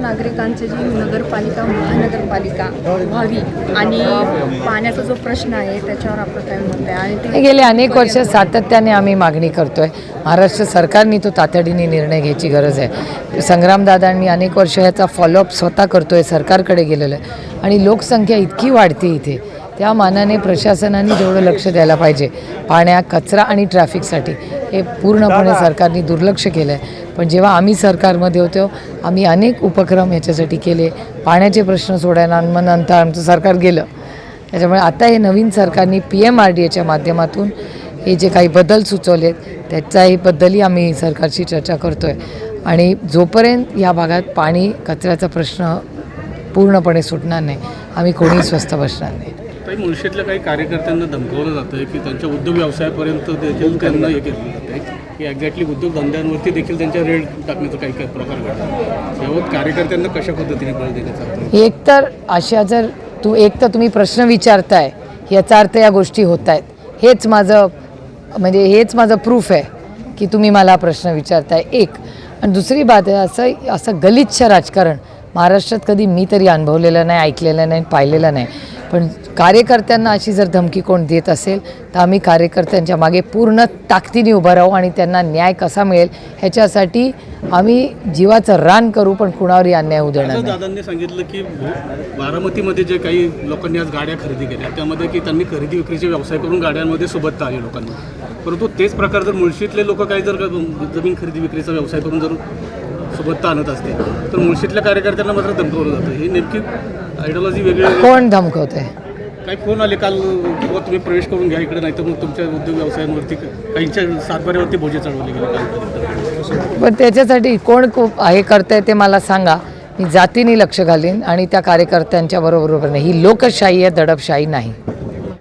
नागरिकांची जी नगरपालिका महानगरपालिका व्हावी आणि पाण्याचा जो प्रश्न आहे त्याच्यावर आपलं काय मत आहे आणि हे ते गेले अनेक वर्ष सातत्याने आम्ही मागणी करतोय. महाराष्ट्र सरकारने तो तातडीने निर्णय घ्यायची गरज आहे. संग्रामदादांनी अनेक वर्ष याचा फॉलोअप स्वतः करतोय सरकारकडे गेलेलं आहे. आणि लोकसंख्या इतकी वाढते इथे त्या मानाने प्रशासनाने जेवढं लक्ष द्यायला पाहिजे पाण्या कचरा आणि ट्रॅफिकसाठी हे पूर्णपणे सरकारने दुर्लक्ष केलं आहे पण जेव्हा आम्ही सरकारमध्ये होतो आम्ही अनेक उपक्रम याच्यासाठी केले. पाण्याचे प्रश्न सोडायला मग नंतर आमचं सरकार गेलं. त्याच्यामुळे आता हे नवीन सरकारने पी एम आर डी एच्या माध्यमातून हे जे काही बदल सुचवलेत त्याचाही बद्दलही आम्ही सरकारशी चर्चा करतो आहे आणि जोपर्यंत या भागात पाणी कचऱ्याचा प्रश्न पूर्णपणे सुटणार नाही आम्ही कोणीही स्वस्त बसणार नाही. काही मुळशीतल्या काही कार्यकर्त्यांना धमकावलं जातं आहे की त्यांच्या उद्योग व्यवसायापर्यंत देखील त्यांना हे केलं जातं आहे की एक्झॅक्टली उद्योगधंद्यांवरती देखील त्यांच्या रेड टाकण्याचा काही काही प्रकार घडतात. यावर कार्यकर्त्यांना कशा पद्धतीने बळ देण्याचा? एक तर अशा जर तू एक तर तुम्ही प्रश्न विचारताय याचा अर्थ या गोष्टी होत आहेत हेच माझं म्हणजे हेच माझं प्रूफ आहे की तुम्ही मला प्रश्न विचारताय एक. आणि दुसरी बात आहे असं असं गलिच्छ राजकारण महाराष्ट्रात कधी मी तरी अनुभवलेलं नाही ऐकलेलं नाही पाहिलेलं नाही. पण कार्यकर्त्यांना अशी जर धमकी कोण देत असेल तर आम्ही कार्यकर्त्यांच्या मागे पूर्ण ताकदीने उभं राहू आणि त्यांना न्याय कसा मिळेल ह्याच्यासाठी आम्ही जीवाचं रान करू पण कुणावरही अन्याय होऊ देणार दादांनी सांगितलं की बारामतीमध्ये जे काही लोकांनी आज गाड्या खरेदी केल्या त्यामध्ये की त्यांनी खरेदी विक्रीचे व्यवसाय करून गाड्यांमध्ये सोबत आले लोकांनी. परंतु तेच प्रकार जर मुळशीतले लोक काही जर जमीन खरेदी विक्रीचा व्यवसाय करून जर सोबत आणत असते तर मुळशीतल्या कार्यकर्त्यांना मात्र धमकवलं जातं. ही नेमकी आयडिओलॉजी वेगळी. कोण धमकवतंय? काही फोन आले काल किंवा तुम्ही प्रवेश करून घ्या इकडे नाही तर मग तुमच्या उद्योग व्यवसायांवरती काहींच्या सातबाऱ्यावरती भोजे चढवले गेले काल. पण त्याच्यासाठी कोण खूप हे करतंय ते मला सांगा. मी जातीने लक्ष घालीन आणि त्या कार्यकर्त्यांच्या बरोबर नाही ही लोकशाही आहे दडपशाही नाही.